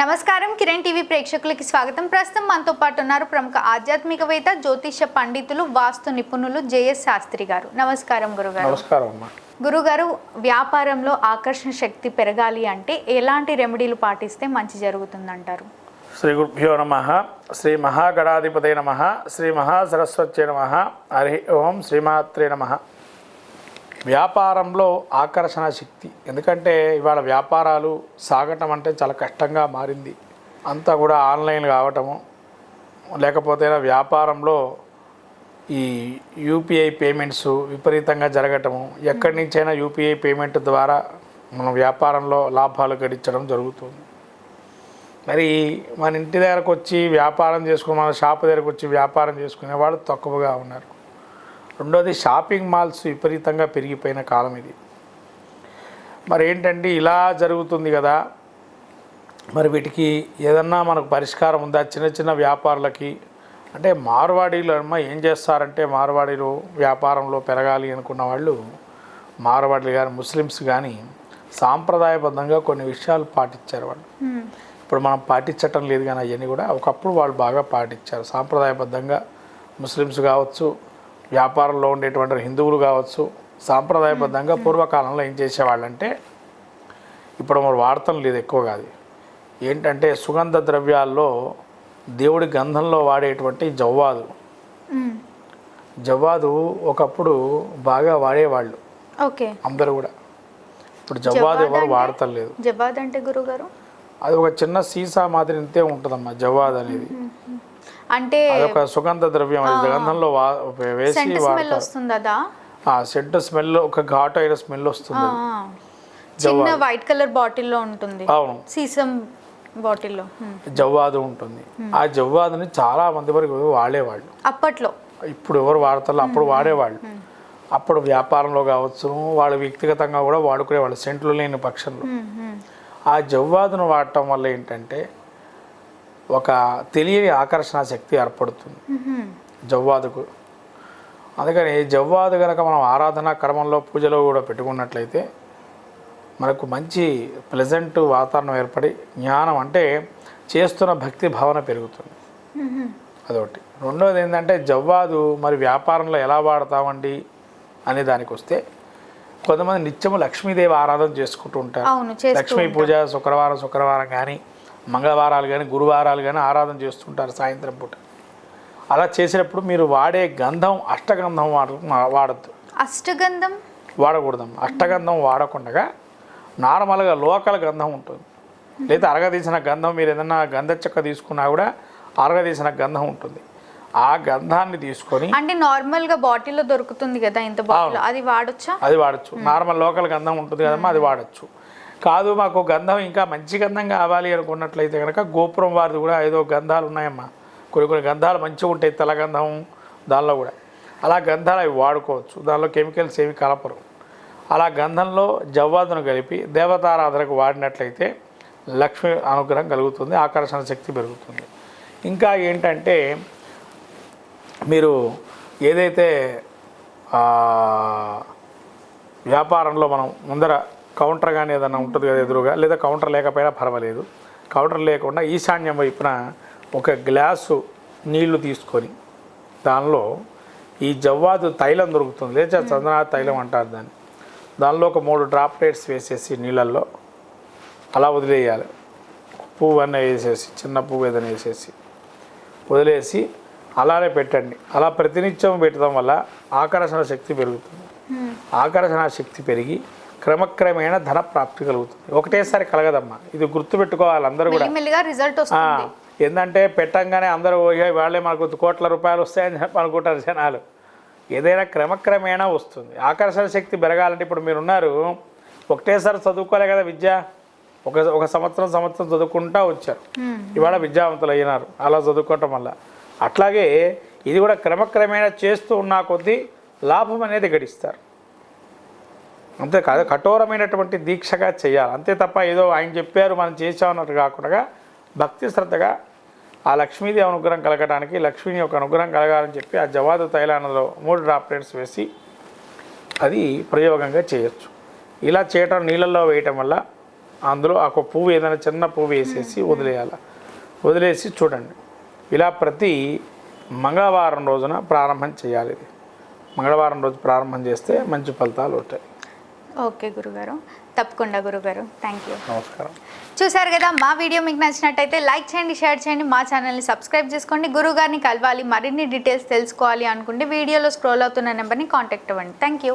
నమస్కారం. కిరణ్ టీవీ ప్రేక్షకులకి స్వాగతం. ప్రస్తుతం మనతో పాటు ఉన్నారు ప్రముఖ ఆధ్యాత్మికవేత్త జ్యోతిష పండితులు వాస్తు నిపుణులు జేఎస్ శాస్త్రి గారు. నమస్కారం గురుగారు. నమస్కారం అమ్మా. గురుగారు వ్యాపారంలో ఆకర్షణ శక్తి పెరగాలి అంటే ఎలాంటి రెమెడీలు పాటిస్తే మంచి జరుగుతుందంటారు? శ్రీ గురుభ్యో నమ శ్రీ మహాగణాధిపతే నమ శ్రీ మహాసరస్వత్యే నమ హరి ఓం శ్రీమాత్రే నమ. వ్యాపారంలో ఆకర్షణ శక్తి. ఎందుకంటే ఇవాళ వ్యాపారాలు సాగటం అంటే చాలా కష్టంగా మారింది. అంతా కూడా ఆన్లైన్ కావటము. లేకపోతే వ్యాపారంలో ఈ యూపీఐ పేమెంట్స్ విపరీతంగా జరగటము. ఎక్కడి నుంచైనా యూపీఐ పేమెంట్ ద్వారా మనం వ్యాపారంలో లాభాలు గడించడం జరుగుతుంది. మరి మన ఇంటి దగ్గరకు వచ్చి వ్యాపారం చేసుకుని మన షాపు దగ్గరకు వచ్చి వ్యాపారం చేసుకునే వాళ్ళు తక్కువగా ఉన్నారు. రెండోది షాపింగ్ మాల్స్ విపరీతంగా పెరిగిపోయిన కాలం ఇది. మరి ఏంటంటే ఇలా జరుగుతుంది కదా. మరి వీటికి ఏదన్నా మనకు పరిష్కారం ఉందా? చిన్న చిన్న వ్యాపారులకి అంటే మార్వాడీలు అమ్మ ఏం చేస్తారంటే మార్వాడీలు వ్యాపారంలో పెరగాలి అనుకున్న వాళ్ళు మార్వాడీలు కానీ ముస్లిమ్స్ కానీ సాంప్రదాయబద్ధంగా కొన్ని విషయాలు పాటించారు వాళ్ళు. ఇప్పుడు మనం పాటించటం లేదు కానీ అవన్నీ కూడా ఒకప్పుడు వాళ్ళు బాగా పాటించారు. సాంప్రదాయబద్ధంగా ముస్లిమ్స్ కావచ్చు వ్యాపారంలో ఉండేటువంటి హిందువులు కావచ్చు సాంప్రదాయబద్ధంగా పూర్వకాలంలో ఏం చేసేవాళ్ళంటే ఇప్పుడు మరి వాడటం లేదు ఎక్కువ కాదు ఏంటంటే సుగంధ ద్రవ్యాల్లో దేవుడి గంధంలో వాడేటువంటి జవ్వాదు. హ్మ్. జవ్వాదు ఒకప్పుడు బాగా వాడేవాళ్ళు. ఓకే. అందరూ కూడా. ఇప్పుడు జవ్వాదు ఎవరు వాడటం లేదు జవాద్ అంటే గురుగారు? అది ఒక చిన్న సీసా మాదిరి ఇంతే ఉంటుందమ్మా జవ్వాద్ అనేది అంటే అదొక సుగంధ ద్రవ్యం. అది గంధంలో వేసి సెంట్ స్మెల్ వాడతారు వస్తుంది అదా? ఆ సెంట్ స్మెల్ ఒక ఘాటు అయిన స్మెల్ వస్తుంది. చిన్న వైట్ కలర్ బాటిల్లో ఉంటుంది. అవును. సీసం బాటిల్లో. జవ్వాదు ఉంటుంది. ఆ జవ్వాదుని చాలా మంది వరకు వాడేవాళ్ళు. అప్పట్లో. ఇప్పుడు ఎవరు వాడతారో అప్పుడు వాడేవాళ్ళు. అప్పుడు వ్యాపారంలో కావచ్చు వాళ్ళు వ్యక్తిగతంగా కూడా వాడుకునేవాళ్ళు సెంట్లు లేని పక్షంలో. ఆ జవ్వాదును వాడటం వల్ల ఏంటంటే ఒక తెలియని ఆకర్షణ శక్తి ఏర్పడుతుంది. జవ్వాదుకు అందుకని జవ్వాదు కనుక మనం ఆరాధన క్రమంలో పూజలో కూడా పెట్టుకున్నట్లయితే మనకు మంచి ప్లెజెంట్ వాతావరణం ఏర్పడి జ్ఞానం అంటే చేస్తున్న భక్తి భావన పెరుగుతుంది. అదొకటి రెండోది ఏంటంటే జవ్వాదు మరి వ్యాపారంలో ఎలా వాడతామండి అనే దానికి వస్తే కొంతమంది నిత్యము లక్ష్మీదేవి ఆరాధన చేసుకుంటూ ఉంటారు లక్ష్మీ పూజ శుక్రవారం శుక్రవారం కానీ మంగళవారాలు కానీ గురువారాలు కానీ ఆరాధన చేస్తుంటారు సాయంత్రం పూట. అలా చేసినప్పుడు మీరు వాడే గంధం అష్టగంధం వాడ వాడద్దు. అష్టగంధం? వాడకూడదు. అష్టగంధం వాడకుండా నార్మల్గా లోకల్ గంధం ఉంటుంది. లేదా అరగదీసిన గంధం మీరు ఏదన్నా గంధ చెక్క తీసుకున్నా కూడా అరగదీసిన గంధం ఉంటుంది. ఆ గంధాన్ని తీసుకొని అంటే నార్మల్గా బాటిల్లో దొరుకుతుంది కదా ఇంత బాటిల్? అది వాడొచ్చా? అది వాడచ్చు. నార్మల్ లోకల్ గంధం ఉంటుంది కదమ్మా అది వాడచ్చు. కాదు మాకు గంధం ఇంకా మంచి గంధం కావాలి అనుకున్నట్లయితే కనుక గోపురం వారిది కూడా ఏదో గంధాలు ఉన్నాయమ్మా. కొన్ని కొన్ని గంధాలు మంచిగా ఉంటాయి తెల్ల గంధం దానిలో కూడా. అలా గంధాలు అవి వాడుకోవచ్చు. దానిలో కెమికల్స్ ఏమి కలపరు. అలా గంధంలో జవ్వాదును కలిపి దేవతారాధనకు వాడినట్లయితే లక్ష్మి అనుగ్రహం కలుగుతుంది ఆకర్షణ శక్తి పెరుగుతుంది. ఇంకా ఏంటంటే మీరు ఏదైతే వ్యాపారంలో మనం ముందర కౌంటర్ కానీ ఏదైనా ఉంటుంది కదా ఎదురుగా లేదా కౌంటర్ లేకపోయినా పర్వాలేదు. కౌంటర్ లేకుండా ఈశాన్యం వైపున ఒక గ్లాసు నీళ్ళు తీసుకొని దానిలో ఈ జవ్వాదు తైలం దొరుకుతుంది. లేదా చందనా తైలం అంటారు దాన్ని. దానిలో ఒక మూడు డ్రాప్లెట్స్ వేసేసి నీళ్ళల్లో అలా వదిలేయాలి. పువ్వు అన్న వేసేసి చిన్న పువ్వు ఏదైనా వేసేసి వదిలేసి అలానే పెట్టండి. అలా ప్రతినిత్యం పెట్టడం వల్ల ఆకర్షణ శక్తి పెరుగుతుంది. ఆకర్షణ శక్తి పెరిగి క్రమక్రమేణా ధన ప్రాప్తి కలుగుతుంది. ఒకటేసారి కలగదమ్మా. ఇది గుర్తుపెట్టుకోవాలి అందరూ కూడా. రిజల్ట్ ఏంటంటే పెట్టంగానే అందరూ "ఓయ్, వాళ్ళే మనకు కోట్ల రూపాయలు వస్తాయని చెప్పి అనుకుంటారు జనాలు. ఏదైనా క్రమక్రమేణా వస్తుంది. ఆకర్షణ శక్తి పెరగాలంటే ఇప్పుడు మీరు ఉన్నారు ఒకటేసారి చదువుకోలే కదా విద్య. ఒక ఒక సంవత్సరం సంవత్సరం చదువుకుంటా వచ్చారు. ఇవాళ విద్యావంతులు అయినారు. అలా చదువుకోవటం వల్ల. అట్లాగే ఇది కూడా క్రమక్రమేణా చేస్తూ ఉన్న కొద్దీ లాభం అనేది గడిస్తారు అంతే కాదు కఠోరమైనటువంటి దీక్షగా చేయాలి. అంతే తప్ప ఏదో ఆయన చెప్పారు మనం చేసామన్నట్టు కాకుండా భక్తి శ్రద్ధగా ఆ లక్ష్మీదేవి అనుగ్రహం కలగడానికి లక్ష్మీని యొక్క అనుగ్రహం కలగాలని చెప్పి ఆ జవాదు తైలానంలో మూడు డ్రాప్లెట్స్ వేసి అది ప్రయోగంగా చేయొచ్చు. ఇలా చేయటం నీళ్ళల్లో వేయటం వల్ల అందులో ఒక పువ్వు ఏదైనా చిన్న పువ్వు వేసేసి వదిలేయాలి. వదిలేసి చూడండి. ఇలా ప్రతి మంగళవారం రోజున ప్రారంభం చేయాలి. ఇది మంగళవారం రోజు ప్రారంభం చేస్తే మంచి ఫలితాలు ఉంటాయి. ఓకే గురుగారు. తప్పకుండా గురుగారు. థ్యాంక్ యూ నమస్కారం. చూసారు కదా మా వీడియో మీకు నచ్చినట్టయితే లైక్ చేయండి షేర్ చేయండి మా ఛానల్ని సబ్స్క్రైబ్ చేసుకోండి. గురువు గారిని కలవాలి మరిన్ని డీటెయిల్స్ తెలుసుకోవాలి అనుకుంటే వీడియోలో స్క్రోల్ అవుతున్న నెంబర్ని కాంటాక్ట్ అవ్వండి. Thank you